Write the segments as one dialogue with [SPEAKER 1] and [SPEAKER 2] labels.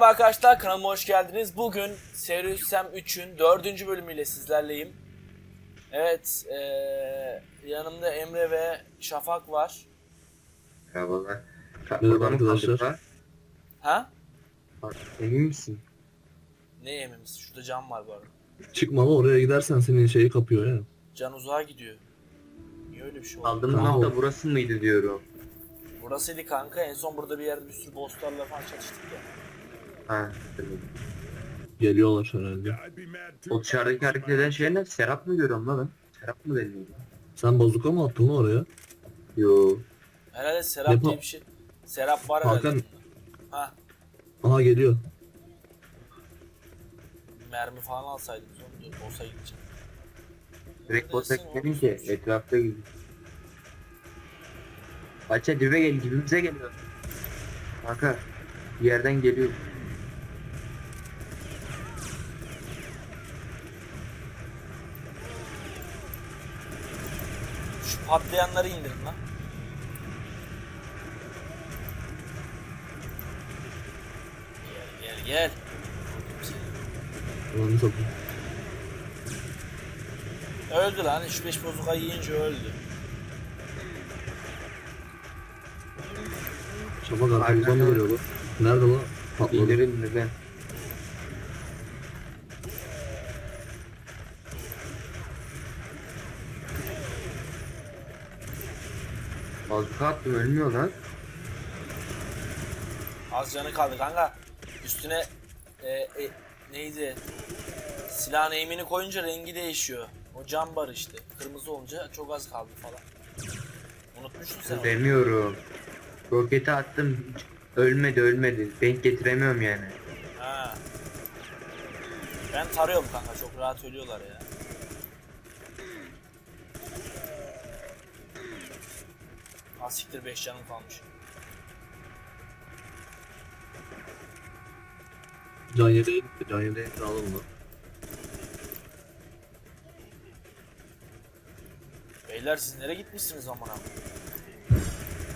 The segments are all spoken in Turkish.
[SPEAKER 1] Merhaba arkadaşlar kanalıma hoş geldiniz. Bugün Serious Sam 3'ün 4. bölümüyle sizlerleyim. Evet eee, yanımda Emre ve Şafak var.
[SPEAKER 2] Merhabalar.
[SPEAKER 3] Merhaba arkadaşlar.
[SPEAKER 1] Ha?
[SPEAKER 2] Emin misin?
[SPEAKER 1] Ne emimiz? Şurada cam var bu arada.
[SPEAKER 3] Çıkma ama oraya gidersen senin şeyi kapıyor ya.
[SPEAKER 1] Can uzağa gidiyor. Niye öyle bir şey oldu?
[SPEAKER 2] Aldığım
[SPEAKER 3] Tamam.
[SPEAKER 2] nokta burası mıydı diyorum.
[SPEAKER 1] Burasıydı kanka. En son burada bir yerde bir sürü bosslarla falan çalıştık ya.
[SPEAKER 2] Ha.
[SPEAKER 3] Geliyorlar herhalde.
[SPEAKER 2] O dışarıdaki hareket eden şey ne? Serap mı görüyorum lan ben? Serap mı deniyor?
[SPEAKER 3] Sen bazuka mı attın oraya?
[SPEAKER 2] Yo.
[SPEAKER 1] Herhalde Serap
[SPEAKER 3] Depo-
[SPEAKER 1] diye bir şey. Serap var herhalde.
[SPEAKER 3] Hakan
[SPEAKER 1] Ha.
[SPEAKER 3] aha geliyor.
[SPEAKER 1] Mermi falan alsaydım. Sonra dur, boss'a gideceğim.
[SPEAKER 2] Direkt
[SPEAKER 1] Neredesin
[SPEAKER 2] gitmedin ki. Etrafta gidiyor. Açça dibe gel dibimize geliyor. Kanka bir yerden geliyor.
[SPEAKER 1] Şu patlayanları indirin lan. Gel gel gel.
[SPEAKER 3] Ulan satayım.
[SPEAKER 1] Öldü lan. 3-5 bozuka yiyince öldü.
[SPEAKER 3] Şafak arkamızdan mı geliyor bu? Nerede lan? Patladı.
[SPEAKER 2] İndirin neden? Bazuka attım ölmüyor lan.
[SPEAKER 1] Az canı kaldı kanka. Üstüne e, e, neydi? Silahın eğimini koyunca rengi değişiyor. O cam bar işte. Kırmızı olunca çok az kaldı falan. Unutmuşsun sen onu.
[SPEAKER 2] Demiyorum. Roketi attım. Ölmedi ölmedi. Denk getiremiyorum yani.
[SPEAKER 1] Ha. Ben tarıyorum kanka çok rahat ölüyorlar ya. Asiktir 5 canım kalmış.
[SPEAKER 3] Can yedeği gitti. Can alalım lan.
[SPEAKER 1] Beyler siz nereye gitmişsiniz amına?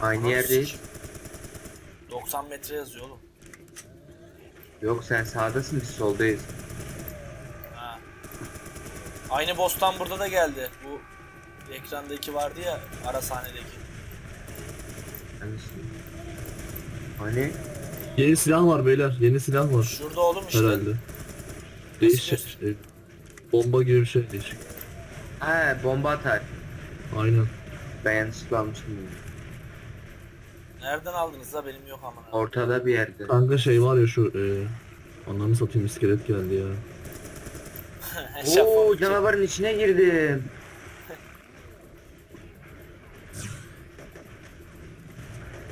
[SPEAKER 2] Aynı yerdeyiz.
[SPEAKER 1] 90 metre yazıyor oğlum.
[SPEAKER 2] Yok sen sağdasın biz soldayız.
[SPEAKER 1] Ha. Aynı boss'tan burada da geldi. Bu ekrandaki vardı ya ara sahnedeki.
[SPEAKER 2] Hani?
[SPEAKER 3] Yeni silah var beyler. Yeni silah var.
[SPEAKER 1] Şurada oğlum işte.
[SPEAKER 3] Herhalde. Değişik şey. Bomba gibi bir şey değişik.
[SPEAKER 2] Ha bomba atar.
[SPEAKER 3] Aynen.
[SPEAKER 2] Ben almışım. bunu.
[SPEAKER 1] Nereden aldınız la benim yok amına.
[SPEAKER 2] Ortada bir yerde.
[SPEAKER 3] Kanka şey var ya şu e, anlamı satayım iskelet geldi ya.
[SPEAKER 2] Oo canavarın içine girdim.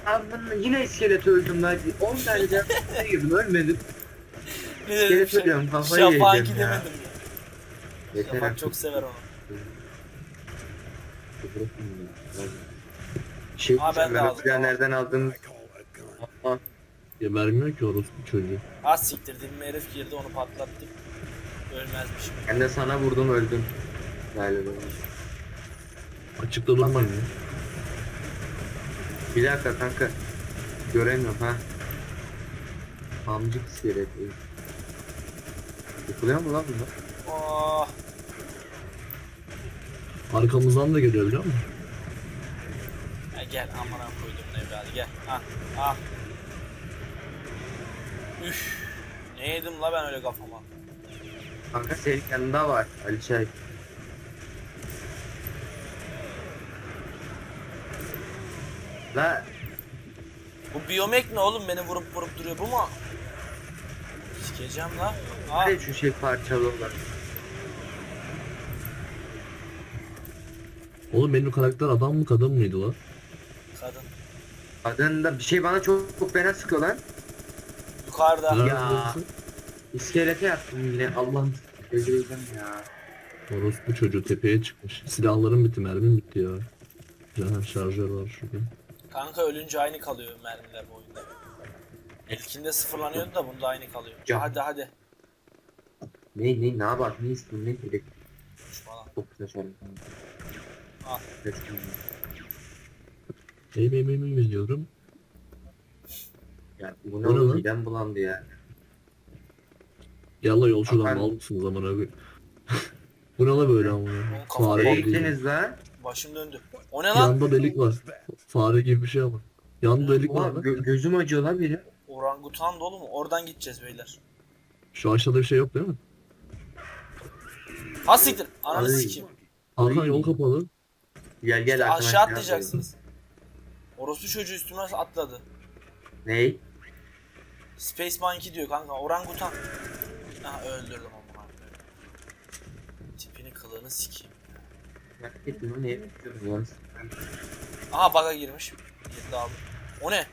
[SPEAKER 2] Abi ben yine iskelet öldüm lan. 10 tane canavarına girdim ölmedim.
[SPEAKER 1] Bir de
[SPEAKER 2] İskelet
[SPEAKER 1] şey-
[SPEAKER 2] ölüyorum kafayı
[SPEAKER 1] Şafak'ınki
[SPEAKER 2] yedim ya.
[SPEAKER 1] demedim ya.
[SPEAKER 2] Yeter
[SPEAKER 1] Şafak
[SPEAKER 2] artık.
[SPEAKER 1] çok sever onu.
[SPEAKER 2] Şey,
[SPEAKER 1] Aa, ben de aldım, tamam.
[SPEAKER 2] nereden aldınız? Aa,
[SPEAKER 3] Ya vermiyor ki orospu çocuğu.
[SPEAKER 1] Az siktir dilime herif girdi onu patlattık. Ölmezmişim.
[SPEAKER 2] Ben de sana vurdum öldüm. Galiba.
[SPEAKER 3] Açıkta durmayın ya.
[SPEAKER 2] Bir dakika kanka. Göremiyorum ha. Amcık iskelet. Yıkılıyor mu lan bunlar?
[SPEAKER 1] Oh.
[SPEAKER 3] Arkamızdan da geliyor biliyor musun?
[SPEAKER 1] Ya gel amına koydum evladı gel. Ah ah. Üf. Ne yedim la ben öyle kafama.
[SPEAKER 2] Kanka senin yanında var Ali Çay. La
[SPEAKER 1] Bu biyomek ne oğlum beni vurup vurup duruyor bu mu? Sikeceğim la.
[SPEAKER 2] Hadi şu şey parçalı olan.
[SPEAKER 3] Oğlum benim karakter adam mı kadın mıydı lan?
[SPEAKER 1] kadın.
[SPEAKER 2] Adında bir şey bana çok, çok fena sıkıyor lan.
[SPEAKER 1] Yukarıda.
[SPEAKER 2] Ya. İskelete yaptım yine Allah'ım. Öldüreceğim ya.
[SPEAKER 3] Orospu çocuğu tepeye çıkmış. Silahlarım bitti, mermim bitti ya. Canan şarjör var şurada.
[SPEAKER 1] Kanka ölünce aynı kalıyor mermiler bu oyunda. İlkinde sıfırlanıyordu da bunda aynı kalıyor.
[SPEAKER 2] Can.
[SPEAKER 1] Hadi hadi.
[SPEAKER 2] Ne ne ne yapar ne istiyorsun ne gerek.
[SPEAKER 1] Düş falan.
[SPEAKER 2] Çok saçarım.
[SPEAKER 1] Al.
[SPEAKER 3] Eğim eğim eğim izliyorum.
[SPEAKER 2] Ya bu
[SPEAKER 3] O
[SPEAKER 2] ne oğlum
[SPEAKER 3] lan?
[SPEAKER 2] midem bulandı ya.
[SPEAKER 3] Yalla yolcudan
[SPEAKER 2] Hakan-
[SPEAKER 3] mal mısınız amına koyayım? Bu ne la böyle amına?
[SPEAKER 1] kafam-
[SPEAKER 3] Fare
[SPEAKER 2] Nereye gittiniz lan?
[SPEAKER 1] Başım döndü. O ne lan?
[SPEAKER 3] Yanda delik var. Fare gibi bir şey ama. Yanda delik var
[SPEAKER 2] Ulan
[SPEAKER 3] lan.
[SPEAKER 2] gö- gözüm acıyor lan benim.
[SPEAKER 1] Orangutan dolu mu? Oradan gideceğiz beyler.
[SPEAKER 3] Şu aşağıda bir şey yok değil mi?
[SPEAKER 1] Ha siktir. Ananı
[SPEAKER 2] Ay.
[SPEAKER 1] sikeyim.
[SPEAKER 3] Hakan yol kapalı.
[SPEAKER 2] Gel gel arkadaşlar.
[SPEAKER 1] Aşağı atlayacaksınız. Orospu çocuğu üstüme atladı.
[SPEAKER 2] Ney?
[SPEAKER 1] Space Monkey diyor kanka. Orangutan. Ha öldürdüm amına. Tipini kılığını sikeyim.
[SPEAKER 2] Merak ettim lan lan?
[SPEAKER 1] Aha bug'a girmiş. Gitti abi. O ne?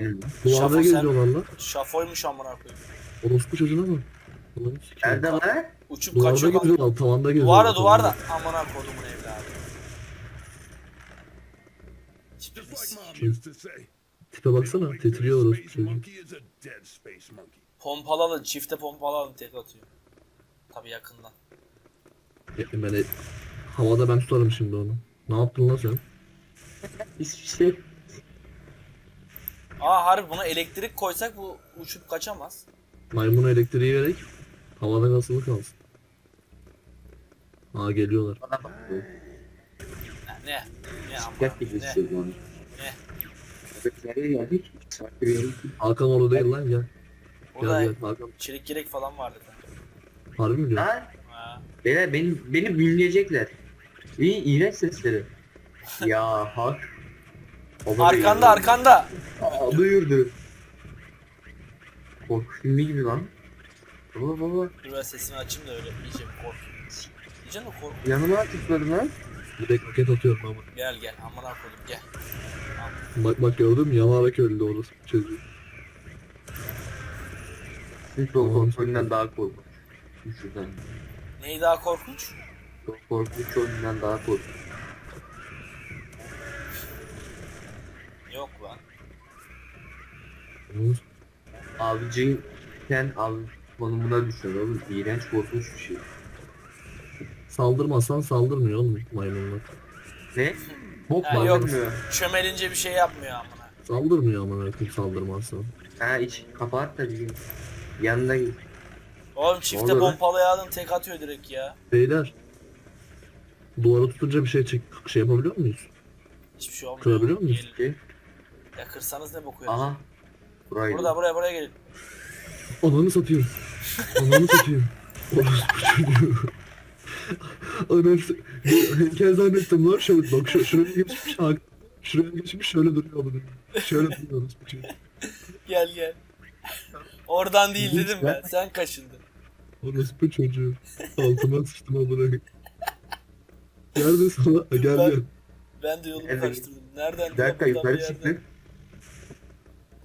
[SPEAKER 2] Benim lan.
[SPEAKER 3] duvarda
[SPEAKER 1] Şafak sen-
[SPEAKER 3] geziyorlar lan.
[SPEAKER 1] Şafoymuş amına koyayım.
[SPEAKER 3] Orospu çocuğuna bak. Ulan sikeyim.
[SPEAKER 2] Nerede lan?
[SPEAKER 1] Uçup
[SPEAKER 3] Duvarda
[SPEAKER 1] kaçıyor kanka.
[SPEAKER 3] geziyorlar, tavanda geziyorlar.
[SPEAKER 1] Duvarda duvarda. Amına kodumun evladı. Tipini
[SPEAKER 4] Just like
[SPEAKER 1] sikeyim.
[SPEAKER 4] mom used to say.
[SPEAKER 3] Tipe baksana titriyor orospu
[SPEAKER 4] Space
[SPEAKER 3] çocuğu.
[SPEAKER 4] monkey is a dead space monkey.
[SPEAKER 1] Çifte tek atıyor. Tabi yakından.
[SPEAKER 3] Ya, Ben de- havada ben tutarım şimdi onu. Ne yaptın lan sen?
[SPEAKER 2] Hiçbir şey.
[SPEAKER 1] Aa harbi buna elektrik koysak bu uçup kaçamaz.
[SPEAKER 3] Maymuna elektriği vererek havada kasılı kalsın. Aa geliyorlar.
[SPEAKER 2] Bana bak.
[SPEAKER 1] Ne? Ne amına?
[SPEAKER 2] Gel gibi
[SPEAKER 1] Ne?
[SPEAKER 2] hissediyorum.
[SPEAKER 1] Ne?
[SPEAKER 2] Evet nereye geldik?
[SPEAKER 3] Hakan orada değil lan gel. Gel
[SPEAKER 1] Burada
[SPEAKER 3] gel Hakan.
[SPEAKER 1] çelik gerek falan vardı.
[SPEAKER 3] Harbi mi diyor?
[SPEAKER 2] Lan. Beyler beni, beni büyüleyecekler. İyi iğrenç sesleri. ya hak. Baba
[SPEAKER 1] Arkanda arkanda.
[SPEAKER 2] Aa, duyurdu. Korku filmi gibi lan. Baba baba.
[SPEAKER 1] Dur ben sesimi açayım da öyle iyice bir kork. İyice mi kork?
[SPEAKER 2] Yanıma tıkladı lan.
[SPEAKER 3] Direkt roket atıyorum ama.
[SPEAKER 1] Gel gel amına koydum gel.
[SPEAKER 3] Bak bak gördün mü? Yanarak öldü orası çocuğu.
[SPEAKER 2] Çünkü o oyundan daha korkunç. Şuradan.
[SPEAKER 1] Neyi daha korkunç?
[SPEAKER 2] O korkunç oyundan daha korkunç.
[SPEAKER 1] Yok lan.
[SPEAKER 3] Yalnız
[SPEAKER 2] Avcıyken av konumuna düşüyor oğlum. İğrenç korkunç bir şey.
[SPEAKER 3] Saldırmazsan saldırmıyor oğlum maymunlar.
[SPEAKER 2] Ne? Bok
[SPEAKER 1] Ha, yok.
[SPEAKER 2] bağırmıyor.
[SPEAKER 1] Çömelince bir şey yapmıyor amına.
[SPEAKER 3] Saldırmıyor ama rakip saldırmazsan.
[SPEAKER 2] Ha iç kapat da bir gün. Yanına git.
[SPEAKER 1] Oğlum çifte pompalıya alın tek atıyor direkt ya.
[SPEAKER 3] Beyler. Duvara tutunca bir şey çek şey yapabiliyor muyuz?
[SPEAKER 1] Hiçbir şey olmuyor.
[SPEAKER 3] Kırabiliyor muyuz?
[SPEAKER 1] Gelin.
[SPEAKER 2] Ki.
[SPEAKER 1] Ya kırsanız ne boku ya?
[SPEAKER 2] Aha. Burayı.
[SPEAKER 1] Burada buraya buraya gelin.
[SPEAKER 3] Ananı satayım. Ananı satayım. Orospu çocuğu. Ananı. Heykel zannettim lan şöyle bak şu, şuraya geçmiş Hakan. Şuraya geçmiş şöyle duruyor bunu. Şöyle duruyor orospu çocuğu.
[SPEAKER 1] Gel gel. Oradan değil dedim ben. Sen kaşındın.
[SPEAKER 3] Orospu çocuğu. Altıma sıçtım amına. Neredesin lan? Ha, Gel
[SPEAKER 1] Ben-
[SPEAKER 3] gel.
[SPEAKER 1] Ben de yolumu
[SPEAKER 2] Evet.
[SPEAKER 1] karıştırdım. Nereden?
[SPEAKER 2] Bir dakika
[SPEAKER 1] Buradan bir
[SPEAKER 2] yukarı
[SPEAKER 1] yerden.
[SPEAKER 2] çıktık.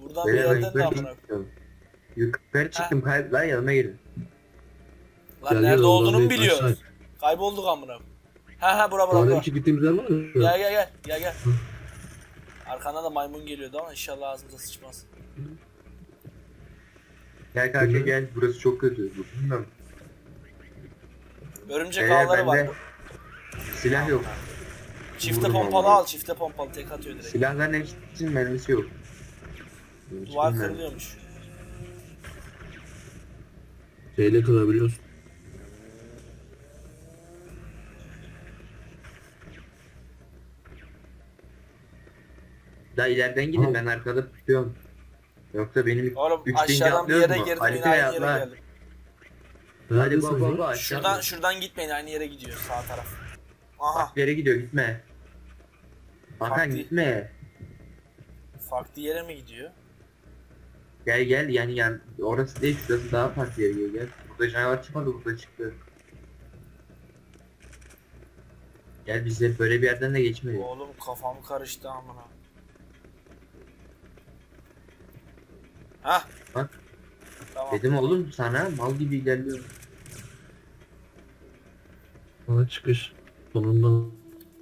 [SPEAKER 1] Buradan bir
[SPEAKER 2] Beyler ben
[SPEAKER 1] yerden de
[SPEAKER 2] yukarı
[SPEAKER 1] amına.
[SPEAKER 2] çıktım. Yukarı çıktım. Hayır lan yanıma gelin.
[SPEAKER 1] Lan
[SPEAKER 3] Gel,
[SPEAKER 1] nerede
[SPEAKER 3] gel,
[SPEAKER 1] olduğunu mu
[SPEAKER 3] aşağı.
[SPEAKER 1] Kaybolduk amına. Ha ha bura bura
[SPEAKER 3] Daha
[SPEAKER 1] bura.
[SPEAKER 3] iki gittiğimiz yer var mı?
[SPEAKER 1] Gel gel gel gel gel. Arkandan da maymun geliyordu ama inşallah ağzımıza sıçmaz.
[SPEAKER 2] Gel kanka gel. Burası çok kötü. Bilmiyorum.
[SPEAKER 1] Örümcek
[SPEAKER 2] Beyler
[SPEAKER 1] ağları var.
[SPEAKER 2] bende silah yok.
[SPEAKER 1] Çifte
[SPEAKER 2] Vururum
[SPEAKER 1] pompalı
[SPEAKER 2] ama.
[SPEAKER 1] al, çifte pompalı tek atıyor direkt.
[SPEAKER 2] Silahların hepsinin mermisi yok.
[SPEAKER 1] Duvar
[SPEAKER 2] mermi-
[SPEAKER 1] kırılıyormuş.
[SPEAKER 3] Şeyle kırabiliyorsun.
[SPEAKER 2] Daha ileriden gidin ben arkada tutuyorum. Yoksa benim
[SPEAKER 1] Oğlum aşağıdan bir yere
[SPEAKER 2] mu?
[SPEAKER 1] girdim
[SPEAKER 2] Harita
[SPEAKER 1] yine aynı yere
[SPEAKER 2] lan.
[SPEAKER 1] geldim.
[SPEAKER 2] Hadi baba baba aşağı.
[SPEAKER 1] Şuradan şuradan gitmeyin aynı yere gidiyor sağ taraf. Aha
[SPEAKER 2] Bak bir yere gidiyor gitme. Hakan
[SPEAKER 1] Farklı.
[SPEAKER 2] gitme.
[SPEAKER 1] farklı yere mi gidiyor?
[SPEAKER 2] Gel gel yani yani orası değil şurası daha farklı yere gel gel. Burada canavar çıkmadı burada çıktı. Gel biz de böyle bir yerden de geçmedik.
[SPEAKER 1] Oğlum kafam karıştı amına. Hah.
[SPEAKER 2] Bak.
[SPEAKER 1] Tamam.
[SPEAKER 2] Dedim oğlum sana mal gibi ilerliyor.
[SPEAKER 3] Bana çıkış. Sonunda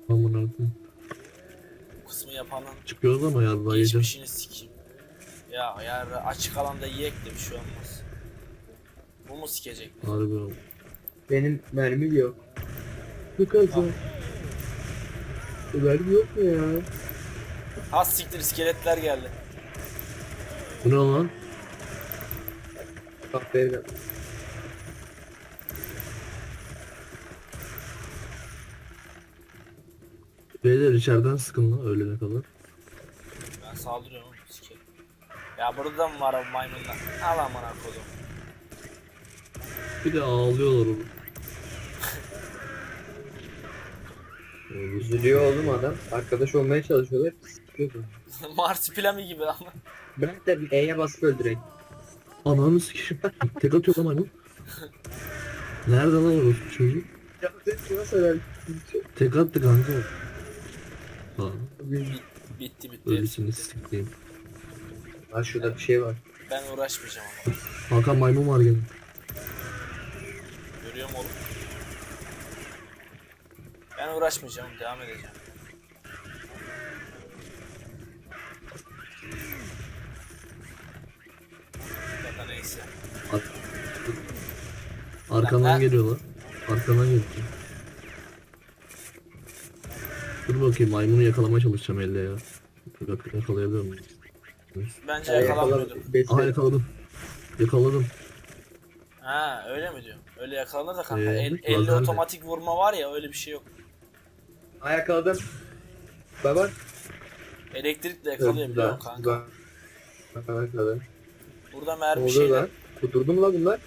[SPEAKER 3] amına koyayım.
[SPEAKER 1] Bu kısmı yapanın
[SPEAKER 3] Çıkıyoruz ama yarrağı yiyeceğim.
[SPEAKER 1] geçmişini sikeyim. Ya ya açık alanda yiyek de bir şey olmaz. Bu mu sikecek?
[SPEAKER 3] Harbi oğlum.
[SPEAKER 2] Benim mermim yok.
[SPEAKER 3] Ne kadar? Mermi yok mu ya?
[SPEAKER 1] Ha siktir iskeletler geldi.
[SPEAKER 3] Bu ne lan?
[SPEAKER 2] Kahveyi
[SPEAKER 3] Beyler içeriden sıkın lan öğlene kadar.
[SPEAKER 1] Ben saldırıyorum oğlum sikerim. Ya burada mı var o maymunlar? Al amına kodum.
[SPEAKER 3] Bir de ağlıyorlar oğlum.
[SPEAKER 2] Üzülüyor oğlum adam. Arkadaş olmaya çalışıyorlar. Sıkıyor.
[SPEAKER 1] Marsupilami gibi ama.
[SPEAKER 2] Bırak da bir E'ye basıp öldürek.
[SPEAKER 3] Ananı sikişim. Tek atıyor lan maymun. Nerede lan orospu çocuğu?
[SPEAKER 2] Ya nasıl söyler?
[SPEAKER 3] Tek attı kanka. Ha,
[SPEAKER 1] Bitti bitti.
[SPEAKER 3] öylesini sikleyeyim.
[SPEAKER 2] Ha şurada bir şey var.
[SPEAKER 1] Ben uğraşmayacağım ama.
[SPEAKER 3] Hakan maymun var gene.
[SPEAKER 1] Görüyorum oğlum. Ben uğraşmayacağım. Devam edeceğim. Neyse.
[SPEAKER 3] Arkandan
[SPEAKER 1] Lan-
[SPEAKER 3] geliyorlar. Arkandan geliyor. Dur bakayım maymunu yakalamaya çalışacağım elle ya. Yak yakalayabilir miyim?
[SPEAKER 1] Bence
[SPEAKER 2] E'ye
[SPEAKER 1] yakalanmıyordur.
[SPEAKER 2] yakala- Besin-
[SPEAKER 3] Aha yakaladım. Yakaladım.
[SPEAKER 1] Ha öyle mi diyor? Öyle yakalanır da kanka.
[SPEAKER 3] Ee,
[SPEAKER 1] El, elle otomatik vurma var ya öyle bir şey yok.
[SPEAKER 2] Ha yakaladım. Baba.
[SPEAKER 1] Elektrikle yakalayabiliyor kanka.
[SPEAKER 2] Bak yakaladım.
[SPEAKER 1] Burada
[SPEAKER 2] Ne
[SPEAKER 1] mermi
[SPEAKER 2] oluyor
[SPEAKER 1] şeyler.
[SPEAKER 2] lan? Kudurdu mu lan bunlar?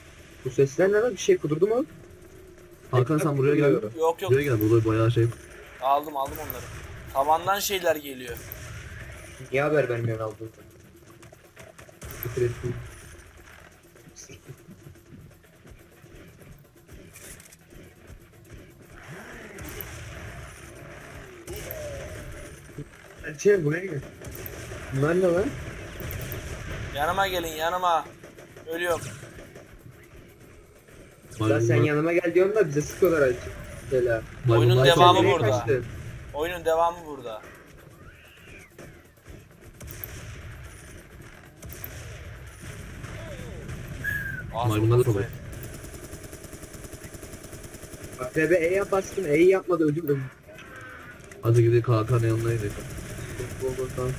[SPEAKER 2] Bu sesler ne lan? Bir şey kudurdu mu?
[SPEAKER 3] Hakan sen buraya gel.
[SPEAKER 1] Yok yok
[SPEAKER 3] Buraya gel burada bayağı şey.
[SPEAKER 1] aldım aldım onları. Tavandan şeyler geliyor.
[SPEAKER 2] Niye haber vermiyorsun aldın? Şey buraya gel. Bunlar ne lan?
[SPEAKER 1] Yanıma gelin yanıma. Ölüyorum.
[SPEAKER 2] Lan sen yanıma gel diyorsun da bize sıkıyorlar acı. Selam.
[SPEAKER 1] Oyunun
[SPEAKER 3] maymunlar
[SPEAKER 1] devamı
[SPEAKER 3] saldırıyor.
[SPEAKER 1] burada.
[SPEAKER 2] kaçtın?
[SPEAKER 1] Oyunun devamı burada. Ağzım
[SPEAKER 3] Maymunlar da saldırıyor.
[SPEAKER 2] Bak bebe E'ye bastım. E'yi yapmadı öldürdüm.
[SPEAKER 3] Hadi gidelim Hakan'ın yanına gidelim.
[SPEAKER 2] Bol bol tamam.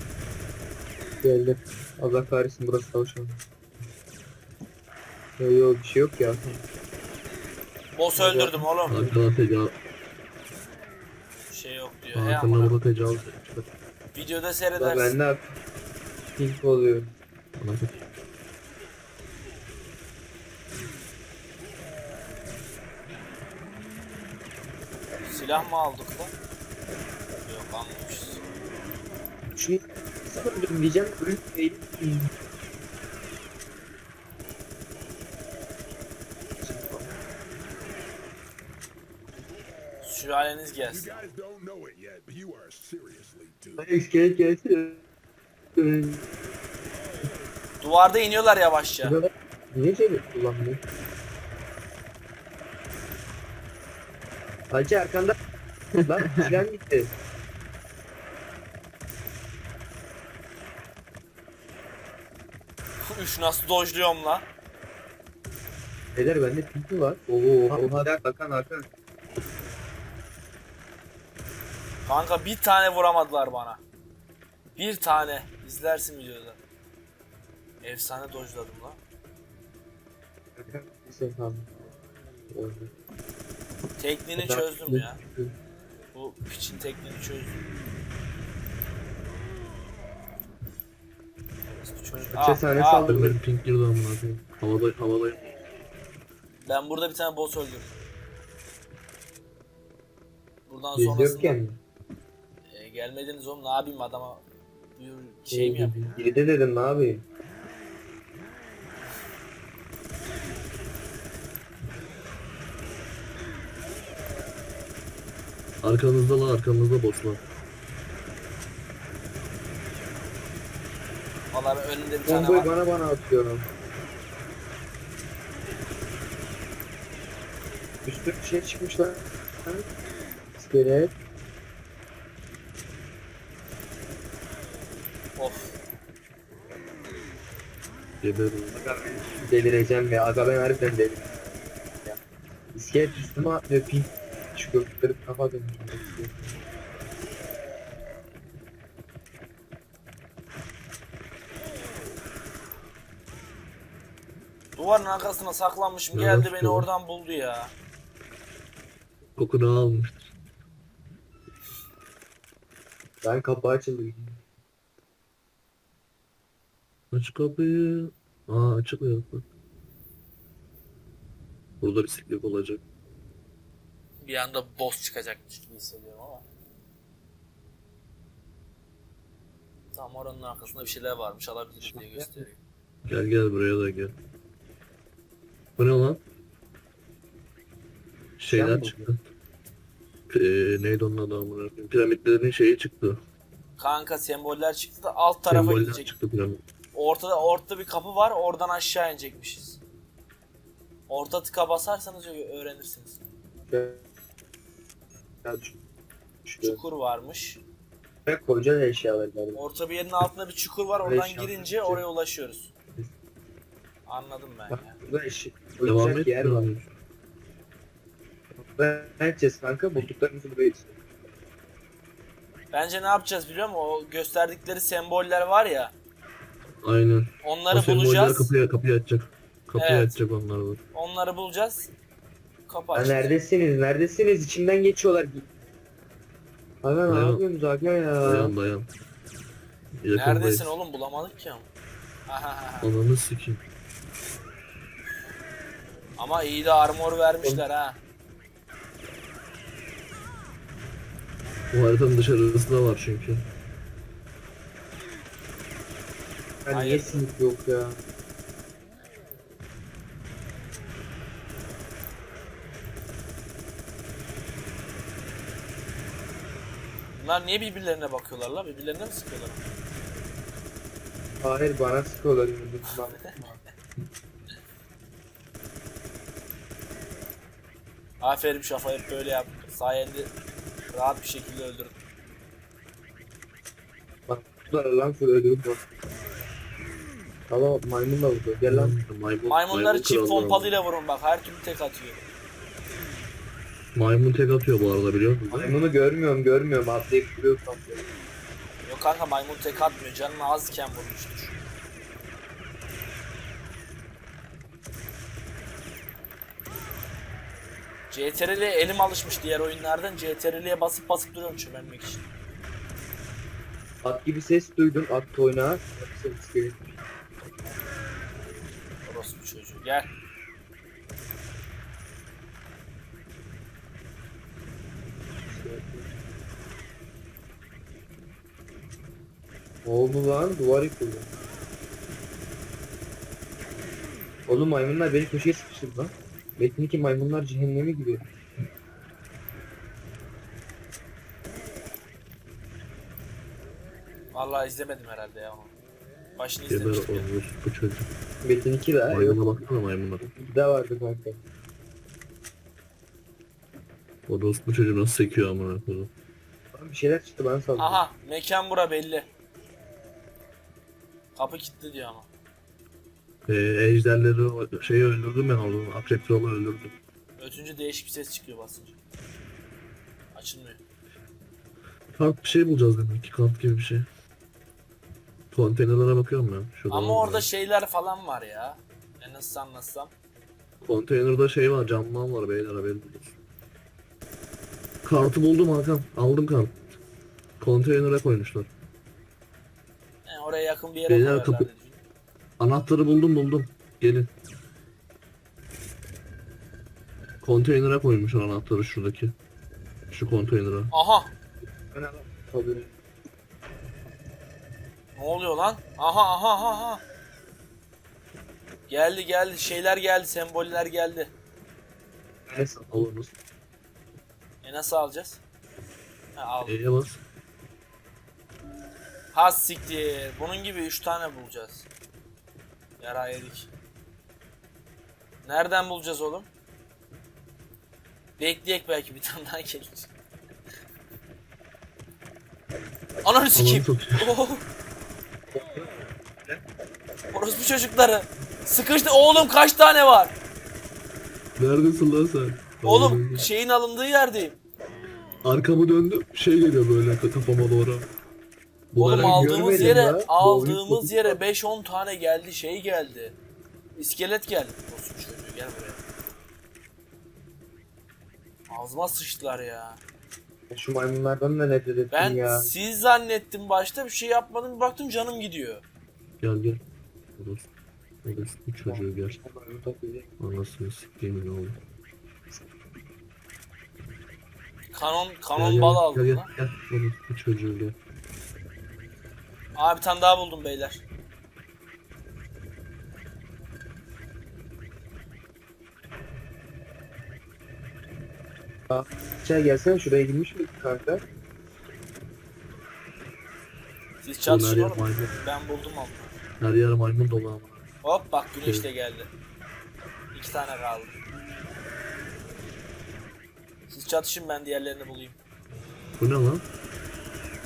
[SPEAKER 2] Geldim. Allah kahretsin burası tavşan. Yok yok bir şey yok ya.
[SPEAKER 1] Boss öldürdüm oğlum.
[SPEAKER 3] Tecavüz.
[SPEAKER 1] Bir şey yok diyor. Hey
[SPEAKER 3] Hakan'a
[SPEAKER 1] amına.
[SPEAKER 3] burada tecavüz.
[SPEAKER 1] Videoda seyredersin.
[SPEAKER 2] ben ne yap? Pink oluyor.
[SPEAKER 3] Bak.
[SPEAKER 1] Silah mı aldık lan? Yok almamışız.
[SPEAKER 2] Şunu nasıl öldürdüm diyeceğim. Ölüm değil.
[SPEAKER 1] Sülaleniz
[SPEAKER 5] You
[SPEAKER 1] gelsin.
[SPEAKER 2] İskelet gelsin.
[SPEAKER 1] Duvarda iniyorlar yavaşça.
[SPEAKER 2] Niye şey kullanmıyor? Hacı arkanda. Lan silah gitti.
[SPEAKER 1] Üf nasıl dojluyorum la.
[SPEAKER 2] Beyler bende pink mi var? Oo, oha da Hakan Hakan.
[SPEAKER 1] Kanka bir tane vuramadılar bana. Bir tane. İzlersin videoda. Efsane dojladım
[SPEAKER 2] tamam. Oldu.
[SPEAKER 1] Tekniğini çözdüm ya. Bu piçin tekniğini çözdüm. Çocuk.
[SPEAKER 2] Kaça
[SPEAKER 1] Ah,
[SPEAKER 2] tane
[SPEAKER 1] ah,
[SPEAKER 2] saldırdı?
[SPEAKER 3] Benim pink girdi amına koyayım. Havada havada.
[SPEAKER 1] Ben burada bir tane boss öldürdüm. Buradan
[SPEAKER 2] Biz
[SPEAKER 1] sonrasında
[SPEAKER 2] yokken.
[SPEAKER 1] e, gelmediniz oğlum ne yapayım adama bir şey mi yapayım?
[SPEAKER 2] Biri de dedim ne yapayım?
[SPEAKER 3] Arkanızda lan arkanızda bosslar.
[SPEAKER 1] Valla ben önümde bir tane
[SPEAKER 2] Bombayı
[SPEAKER 1] var.
[SPEAKER 2] bana bana atıyorum. Üstü bir şey çıkmış lan. İskelet.
[SPEAKER 1] Of.
[SPEAKER 3] Geberim.
[SPEAKER 2] Delireceğim ya. Aga ben harbiden delireceğim ya. İskelet üstüme atlıyor pink. Çıkıyor kırıp kafa dönüyor.
[SPEAKER 1] Duvarın arkasına saklanmışım.
[SPEAKER 3] Ya
[SPEAKER 1] Geldi beni
[SPEAKER 3] ya?
[SPEAKER 1] oradan buldu ya.
[SPEAKER 3] Kokunu almıştır.
[SPEAKER 2] Ben kapı açıldı.
[SPEAKER 3] Aç kapıyı. Aa açılıyor bak. Burada bisiklet olacak.
[SPEAKER 1] Bir anda boss çıkacakmış gibi hissediyorum ama. Tam oranın arkasında bir şeyler varmış alabiliriz diye gösteriyor.
[SPEAKER 3] Gel gel buraya da gel. Bu ne lan?
[SPEAKER 2] Sen mi
[SPEAKER 3] çıktı. Ee, neydi onun adı amına koyayım? Piramitlerin şeyi çıktı.
[SPEAKER 1] Kanka semboller çıktı da alt tarafa
[SPEAKER 3] Semboller
[SPEAKER 1] gidecek.
[SPEAKER 3] çıktı piramit.
[SPEAKER 1] Ortada ortada bir kapı var oradan aşağı inecekmişiz. Orta tıka basarsanız ö- öğrenirsiniz.
[SPEAKER 2] Şu- şu-
[SPEAKER 1] Çukur varmış.
[SPEAKER 2] Ve koca eşyalar galiba.
[SPEAKER 1] Orta bir yerin altında bir çukur var oradan
[SPEAKER 2] Beş
[SPEAKER 1] girince oraya ulaşıyoruz. Anladım ben ya.
[SPEAKER 2] burada eşik.
[SPEAKER 3] Devam et.
[SPEAKER 2] yer var.
[SPEAKER 3] piramit.
[SPEAKER 2] Ben ne edeceğiz kanka? Bulduklarımızı buraya istiyorum.
[SPEAKER 1] Bence ne yapacağız biliyor musun? O gösterdikleri semboller var ya.
[SPEAKER 3] Aynen.
[SPEAKER 1] Onları
[SPEAKER 3] o
[SPEAKER 1] bulacağız.
[SPEAKER 3] kapıya, kapıyı açacak. Kapıyı
[SPEAKER 1] Evet.
[SPEAKER 3] açacak onlar da.
[SPEAKER 1] Onları bulacağız. Kapı
[SPEAKER 2] Ha, neredesiniz? Neredesiniz? İçimden geçiyorlar. Aga ne
[SPEAKER 3] Dayan.
[SPEAKER 2] yapıyorsunuz aga ya?
[SPEAKER 3] Dayan dayan. Yakındayız.
[SPEAKER 1] Neredesin oğlum bulamadık ki ama. Ahahaha.
[SPEAKER 3] Ananı sikeyim.
[SPEAKER 1] Ama iyi de armor vermişler ha.
[SPEAKER 3] Bu haritanın dışarısında var çünkü.
[SPEAKER 2] Ha, niye
[SPEAKER 1] Hayır.
[SPEAKER 2] sinip yok ya?
[SPEAKER 1] Bunlar niye birbirlerine bakıyorlar la? Birbirlerine mi sıkıyorlar?
[SPEAKER 2] Hayır bana sıkıyorlar.
[SPEAKER 1] Aferin Şafa hep böyle yap. Sayende rahat bir şekilde öldürdüm.
[SPEAKER 2] Bak tuttular lan şöyle öldürüp bak. Tamam maymun da vurdu. Gel lan.
[SPEAKER 3] Maymun,
[SPEAKER 1] Maymunları
[SPEAKER 3] maymun
[SPEAKER 1] çift
[SPEAKER 3] kralı
[SPEAKER 1] pompalıyla vurun bak her türlü tek atıyor.
[SPEAKER 3] Maymun tek atıyor bu arada biliyor musun?
[SPEAKER 2] Maymunu görmüyorum görmüyorum. Atlayıp duruyor kampiyon.
[SPEAKER 1] Yok kanka maymun tek atmıyor canını azken vurmuştur. CTRL'ye elim alışmış diğer oyunlardan CTRL'ye basıp basıp duruyorum çömelmek için.
[SPEAKER 2] At gibi ses duydum. At oyna. Ses geliyor.
[SPEAKER 1] Orası bir çocuğu gel.
[SPEAKER 2] Ne oldu lan? Duvar yıkıldı. Oğlum maymunlar beni köşeye sıkıştırdı lan. Metin 2 maymunlar cehennemi gibi.
[SPEAKER 1] Vallahi izlemedim herhalde ya onu. Başını
[SPEAKER 3] Geber
[SPEAKER 1] izlemiştim. ya.
[SPEAKER 3] olmuş bu çocuk.
[SPEAKER 2] Metin 2 de yok.
[SPEAKER 3] Maymuna baksana maymuna.
[SPEAKER 2] Bir de vardı kanka.
[SPEAKER 3] O dost bu çocuğu nasıl sekiyor amına koyayım.
[SPEAKER 2] Lan bir şeyler çıktı bana saldırdı.
[SPEAKER 1] Aha mekan bura belli. Kapı kilitli diyor ama.
[SPEAKER 3] Ee, ejderleri şeyi öldürdüm ben oğlum. Akrep kralı öldürdüm.
[SPEAKER 1] Ötünce değişik bir ses çıkıyor basınca. Açılmıyor.
[SPEAKER 3] Kart bir şey bulacağız demek ki kart gibi bir şey. Konteynerlere bakıyorum ben. Şurada
[SPEAKER 1] Ama orada şeyler falan var ya. E nasıl anlatsam.
[SPEAKER 3] Konteynerde şey var camdan var beyler haberiniz olsun. Kartı buldum Hakan. Aldım kart. Konteynere koymuşlar.
[SPEAKER 1] E, oraya yakın bir yere
[SPEAKER 3] Beyler
[SPEAKER 1] koyarlar
[SPEAKER 3] kapı-
[SPEAKER 1] düşünüyorum.
[SPEAKER 3] Anahtarı buldum buldum. Gelin. Konteynere koymuşlar anahtarı şuradaki. Şu konteynere.
[SPEAKER 1] Aha.
[SPEAKER 2] Tabii.
[SPEAKER 1] ne oluyor lan? Aha aha aha aha. Geldi geldi şeyler geldi semboller geldi.
[SPEAKER 2] Neyse.
[SPEAKER 3] Alınız.
[SPEAKER 1] E nasıl alacağız? Ha, al.
[SPEAKER 3] E'ye bas.
[SPEAKER 1] Ha siktir. Bunun gibi 3 tane bulacağız. Yara yedik. Nereden bulacağız oğlum? Bekleyek belki bir tane daha gelir. Ananı sikeyim. Oh. Orospu çocukları. Sıkıştı. Oğlum kaç tane var?
[SPEAKER 3] Neredesin lan sen?
[SPEAKER 1] Oğlum şeyin alındığı yerdeyim.
[SPEAKER 3] Arkamı döndüm. Şey geliyor böyle kafama doğru.
[SPEAKER 1] Oğlum aldığımız
[SPEAKER 2] görmedim
[SPEAKER 1] yere
[SPEAKER 2] ya.
[SPEAKER 1] aldığımız yere 5-10 tane geldi şey geldi. İskelet gel. Dostum çocuğu gel buraya. Ağzıma sıçtılar ya.
[SPEAKER 2] Şu maymunlardan da nefret ettim
[SPEAKER 1] Ben
[SPEAKER 2] ya.
[SPEAKER 1] siz zannettim başta bir şey yapmadım bir baktım canım gidiyor.
[SPEAKER 3] Gel gel. Orası. Orası bu çocuğu.
[SPEAKER 2] Maymun takılacak.
[SPEAKER 3] Anasını sikeyim ne oldu?
[SPEAKER 1] Kanon kanon
[SPEAKER 3] gel,
[SPEAKER 1] bal
[SPEAKER 3] Gel
[SPEAKER 1] aldım
[SPEAKER 3] gel
[SPEAKER 1] lan.
[SPEAKER 3] gel. Orası bu çocuğu gel.
[SPEAKER 1] Abi bir tane daha buldum beyler.
[SPEAKER 2] Şey gelsene şuraya girmiş miydik kanka?
[SPEAKER 1] Siz çatışın
[SPEAKER 3] yer
[SPEAKER 1] oğlum.
[SPEAKER 3] maymun.
[SPEAKER 1] Ben buldum ama.
[SPEAKER 3] Her yer maymun dolu ama.
[SPEAKER 1] Hop bak güneş de geldi. İki tane kaldı. Siz çatışın ben diğerlerini bulayım.
[SPEAKER 3] Bu ne lan?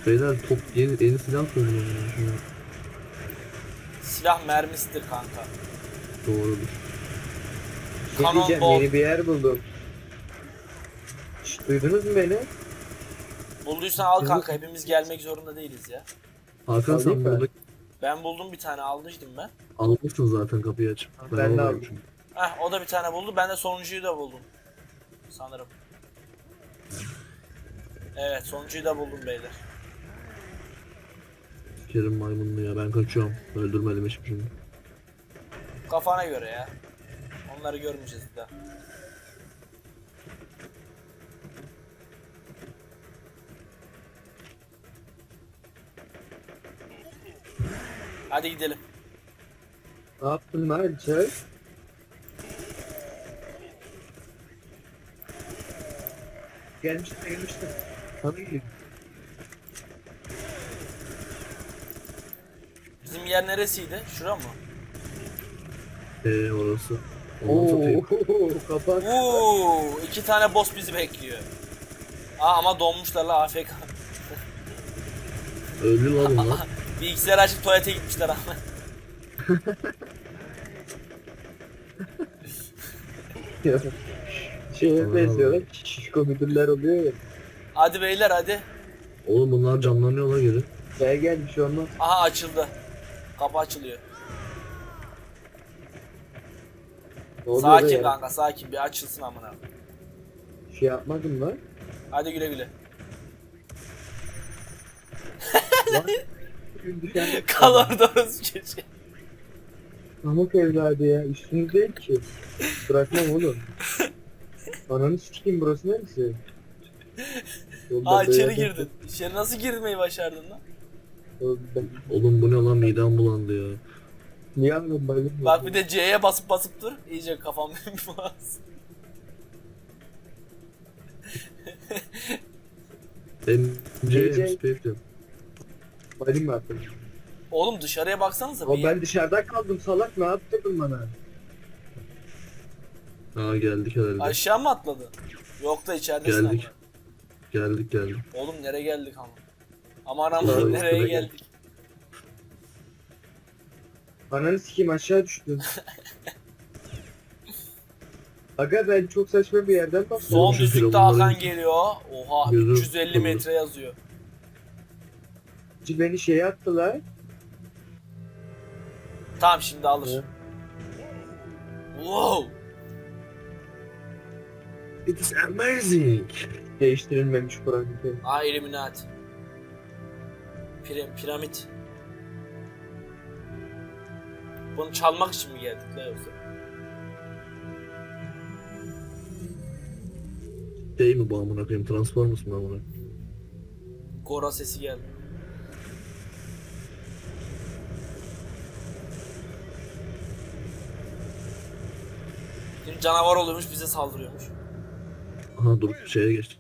[SPEAKER 3] Beyler top yeni, yeni silah koyuyor.
[SPEAKER 1] Silah mermisidir kanka.
[SPEAKER 3] Doğrudur.
[SPEAKER 2] Ne
[SPEAKER 1] Kanon
[SPEAKER 2] diyeceğim
[SPEAKER 1] bol.
[SPEAKER 2] yeni bir yer buldum. Şşt, duydunuz mu beni?
[SPEAKER 1] Bulduysan al kanka hepimiz gelmek zorunda değiliz ya.
[SPEAKER 3] Hakan
[SPEAKER 2] Alayım
[SPEAKER 3] sen
[SPEAKER 2] mı?
[SPEAKER 3] burada
[SPEAKER 1] Ben buldum bir tane aldıydım ben.
[SPEAKER 3] almışsın zaten kapıyı açıp.
[SPEAKER 2] Ben de aldım.
[SPEAKER 3] çünkü.
[SPEAKER 1] Heh o da bir tane buldu. Ben de sonuncuyu da buldum. Sanırım. Evet sonuncuyu da buldum beyler.
[SPEAKER 3] Kerim maymunlu ya ben kaçıyorum. Öldürmedim hiçbirini.
[SPEAKER 1] Kafana göre ya. Onları görmeyeceğiz bir daha. Hadi gidelim.
[SPEAKER 2] Ne yaptın lan çay? Gelmiştim gelmiştim. Sana geliyor.
[SPEAKER 1] Bizim yer neresiydi? Şura mı?
[SPEAKER 3] Eee Ee, orası. Ondan satayım.
[SPEAKER 2] Oo kapat.
[SPEAKER 1] Uuu iki tane boss bizi bekliyor. Aa ama donmuşlar la AFK.
[SPEAKER 3] Öldü lan onlar.
[SPEAKER 1] Bilgisayar açıp tuvalete gitmişler ama.
[SPEAKER 2] Şeye benziyorlar. Şişko müdürler oluyor ya.
[SPEAKER 1] Hadi beyler hadi.
[SPEAKER 3] Oğlum bunlar canlanıyor lan geri.
[SPEAKER 2] Gel gel bir şey olmaz.
[SPEAKER 1] Aha açıldı. Kapı açılıyor.
[SPEAKER 2] Oluyor
[SPEAKER 1] Sakin kanka sakin bir açılsın amına.
[SPEAKER 2] Şey yapmadım lan.
[SPEAKER 1] Hadi güle güle. Kal orada orası
[SPEAKER 2] pamuk evladı ya. Üstünüz değil ki. Bırakmam oğlum. Ananı sikeyim burası neresi?
[SPEAKER 1] Aa içeri girdin. İçeri nasıl girmeyi başardın lan?
[SPEAKER 3] Oğlum bu ne lan midem bulandı ya.
[SPEAKER 2] Niye anladın bayılır?
[SPEAKER 1] Bak bir de C'ye basıp basıp dur. İyice kafam bas.
[SPEAKER 3] Hem C
[SPEAKER 2] C.
[SPEAKER 3] hem Spectrum.
[SPEAKER 2] Bayılır mı?
[SPEAKER 1] Oğlum dışarıya baksanıza.
[SPEAKER 2] O
[SPEAKER 1] Bir...
[SPEAKER 2] ben dışarıda kaldım salak ne yaptırdın bana?
[SPEAKER 3] Aa geldik herhalde.
[SPEAKER 1] Aşağı mı atladın? Yok da içeridesin
[SPEAKER 3] Geldik.
[SPEAKER 1] ama.
[SPEAKER 3] Geldik geldik.
[SPEAKER 1] Oğlum nereye geldik ama? Aman aman nereye geldik?
[SPEAKER 2] Ananı sikeyim aşağı düştüm. Aga ben çok saçma bir yerden baktım.
[SPEAKER 1] Son
[SPEAKER 3] Oğlum
[SPEAKER 1] düzlükte
[SPEAKER 3] firavunların-
[SPEAKER 1] Hakan geliyor. Oha
[SPEAKER 3] Gözü
[SPEAKER 1] 350
[SPEAKER 3] kırmızı.
[SPEAKER 1] metre yazıyor.
[SPEAKER 2] Beni şeye attılar.
[SPEAKER 1] Tamam şimdi alır. Wow.
[SPEAKER 3] It is amazing.
[SPEAKER 2] Değiştirilmemiş Kur'an.
[SPEAKER 1] Aa Illuminati. Piram piramit. Bunu çalmak için mi geldik la yoksa?
[SPEAKER 3] Şey mi bu amına koyayım? Transformers mı amına?
[SPEAKER 1] Gora sesi geldi. Şimdi canavar oluyormuş bize saldırıyormuş.
[SPEAKER 3] Aha dur şeye geçtik.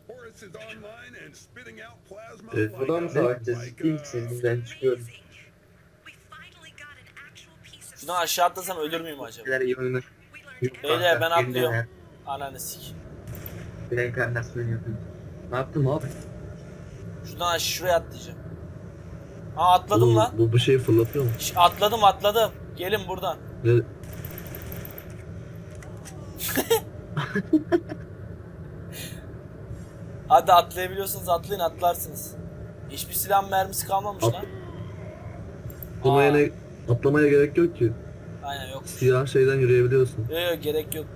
[SPEAKER 3] Evet.
[SPEAKER 4] like
[SPEAKER 2] Buradan mı
[SPEAKER 4] a-
[SPEAKER 2] savaşacağız?
[SPEAKER 4] like
[SPEAKER 2] İlk
[SPEAKER 4] a-
[SPEAKER 2] siz ben çıkıyorum.
[SPEAKER 1] Şuradan aşağı atlasam ölür müyüm acaba?
[SPEAKER 6] Beyler iyi oyunlar.
[SPEAKER 1] Beyler ben atlıyorum. Ananı sik.
[SPEAKER 6] Reenkarnasyon yapıyoruz. Ne yaptım abi?
[SPEAKER 1] Şuradan şuraya atlayacağım. Aa atladım
[SPEAKER 3] Oğlum,
[SPEAKER 1] lan.
[SPEAKER 3] Bu bir şey fırlatıyor mu?
[SPEAKER 1] Şş, atladım atladım. Gelin buradan.
[SPEAKER 3] Ne?
[SPEAKER 1] Hadi atlayabiliyorsanız atlayın atlarsınız. Hiçbir silah mermisi kalmamış
[SPEAKER 3] At-
[SPEAKER 1] lan.
[SPEAKER 3] Atlamaya,
[SPEAKER 1] Aa.
[SPEAKER 3] ne, atlamaya gerek yok ki.
[SPEAKER 1] Aynen yok.
[SPEAKER 3] Siyah şeyden yürüyebiliyorsun.
[SPEAKER 1] Yok yok gerek yok.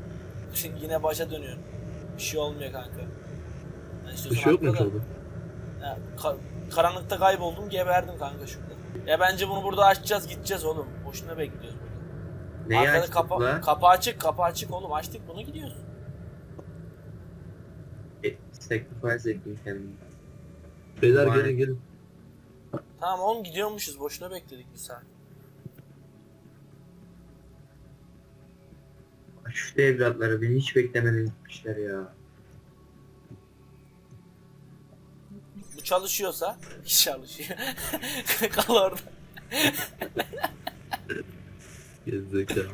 [SPEAKER 1] Yine başa dönüyorsun. Bir şey olmuyor kanka. Yani
[SPEAKER 3] Bir şey yok mu
[SPEAKER 1] atla da-
[SPEAKER 3] orada?
[SPEAKER 1] Ya, ka- karanlıkta kayboldum geberdim kanka şurada. Ya bence bunu burada açacağız gideceğiz oğlum. Boşuna bekliyoruz burada.
[SPEAKER 2] Neyi
[SPEAKER 1] Arkada
[SPEAKER 2] açtık
[SPEAKER 1] kapa-
[SPEAKER 2] la?
[SPEAKER 1] kapı açık kapı açık oğlum açtık bunu gidiyoruz.
[SPEAKER 2] Sacrifice ettim kendimi.
[SPEAKER 3] Beyler
[SPEAKER 2] Vay.
[SPEAKER 3] gelin gelin.
[SPEAKER 1] Tamam oğlum gidiyormuşuz boşuna bekledik bir saat.
[SPEAKER 2] Şu evlatları beni hiç beklemeden gitmişler ya.
[SPEAKER 1] Bu çalışıyorsa hiç çalışıyor. Kal orada.
[SPEAKER 3] Gerizekalı.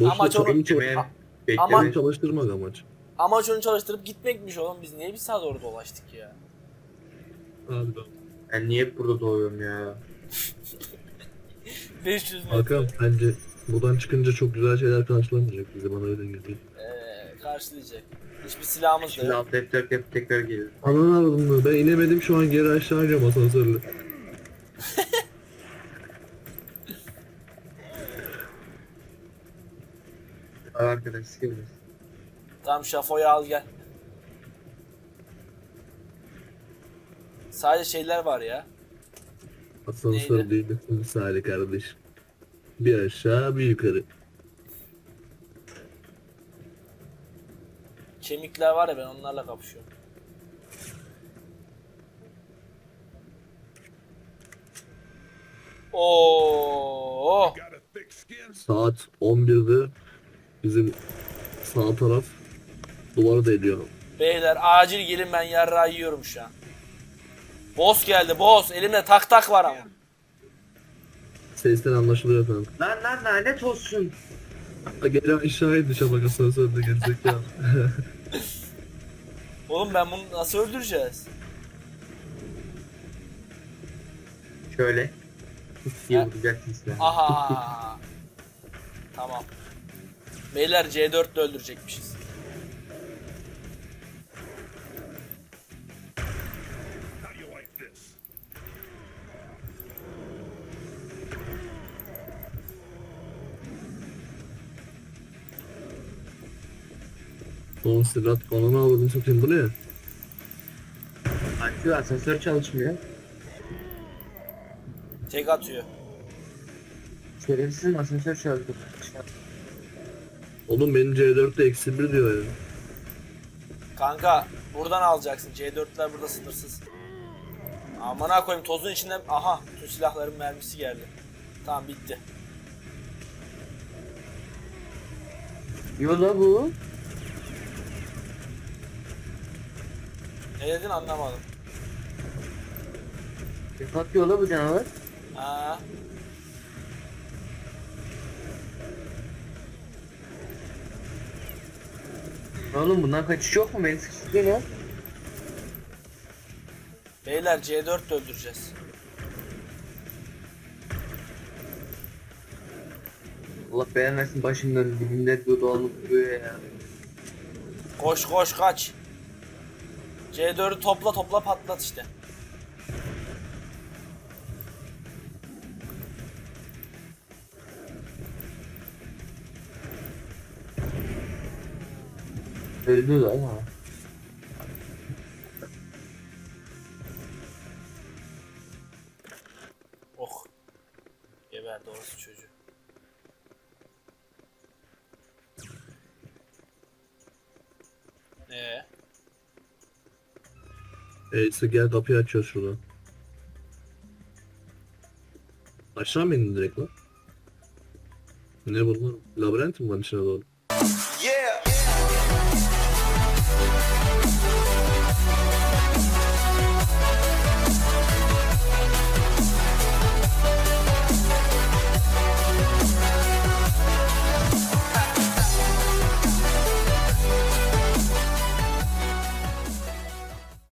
[SPEAKER 1] Amaç
[SPEAKER 3] Boşuna
[SPEAKER 1] onu-
[SPEAKER 3] takımı
[SPEAKER 2] Bekleme,
[SPEAKER 1] Ama-
[SPEAKER 2] bekleme.
[SPEAKER 3] Takımı çalıştırmak amaç.
[SPEAKER 1] Amaç onu çalıştırıp gitmekmiş oğlum biz niye bir saat orada dolaştık ya.
[SPEAKER 3] Be.
[SPEAKER 2] Ben niye hep burada doğuyorum ya?
[SPEAKER 1] 500 metre.
[SPEAKER 3] Hakan bence buradan çıkınca çok güzel şeyler karşılamayacak bize bana öyle geliyor.
[SPEAKER 1] Ee, karşılayacak. Hiçbir silahımız da
[SPEAKER 2] Şimdi
[SPEAKER 1] yok.
[SPEAKER 2] alt F4 yapıp tekrar gelir.
[SPEAKER 3] Ananı aradım ben inemedim şu an geri aşağı iniyorum asansörle.
[SPEAKER 2] Abi arkadaş sıkılmaz.
[SPEAKER 1] Tamam şafoyu al gel. Sadece şeyler var ya.
[SPEAKER 3] Asansör
[SPEAKER 1] Neydi?
[SPEAKER 3] değil de Salih kardeş. Bir aşağı bir yukarı.
[SPEAKER 1] Kemikler var ya ben onlarla kapışıyorum. Oo.
[SPEAKER 3] Saat 11'de bizim sağ taraf duvarı deliyor.
[SPEAKER 1] Beyler acil gelin ben yarrağı yiyorum şu an. Boss geldi boss. Elimde tak tak var ama.
[SPEAKER 3] Sesten anlaşılıyor efendim.
[SPEAKER 2] Lan lan lanet olsun.
[SPEAKER 3] Geri aşağı indi şafak asansörde gerizekalı.
[SPEAKER 1] Oğlum ben bunu nasıl öldüreceğiz?
[SPEAKER 2] Şöyle. diye vuracaksın sen.
[SPEAKER 1] Aha. tamam. Beyler C4 de öldürecekmişiz.
[SPEAKER 3] Son silah ananı avradım satayım bu ne?
[SPEAKER 2] Açıyor asansör çalışmıyor.
[SPEAKER 1] Tek atıyor.
[SPEAKER 2] Şerefsiz asansör çalışıyor.
[SPEAKER 3] Oğlum benim C4'te eksi bir diyor ya.
[SPEAKER 1] Kanka buradan alacaksın. C4'ler burada sınırsız. Amına koyayım tozun içinde aha bütün silahların mermisi geldi. Tamam bitti.
[SPEAKER 2] Yola bu.
[SPEAKER 1] Ne dedin anlamadım.
[SPEAKER 2] Yapak yola bu canavar.
[SPEAKER 1] Ha.
[SPEAKER 2] Oğlum bundan kaçış yok mu? Beni sıkıştırıyor ya.
[SPEAKER 1] Beyler C4 de öldüreceğiz.
[SPEAKER 2] Allah beğenmesin başımdan dibimde du- dolanıp duruyor ya.
[SPEAKER 1] Koş koş kaç. C4'ü topla topla patlat işte.
[SPEAKER 2] Öldü da
[SPEAKER 3] Neyse gel kapıyı açıyor şuradan. Aşağı mı indin direkt lan? Ne bu lan? Labirent mi var içine doğru?
[SPEAKER 7] Yeah,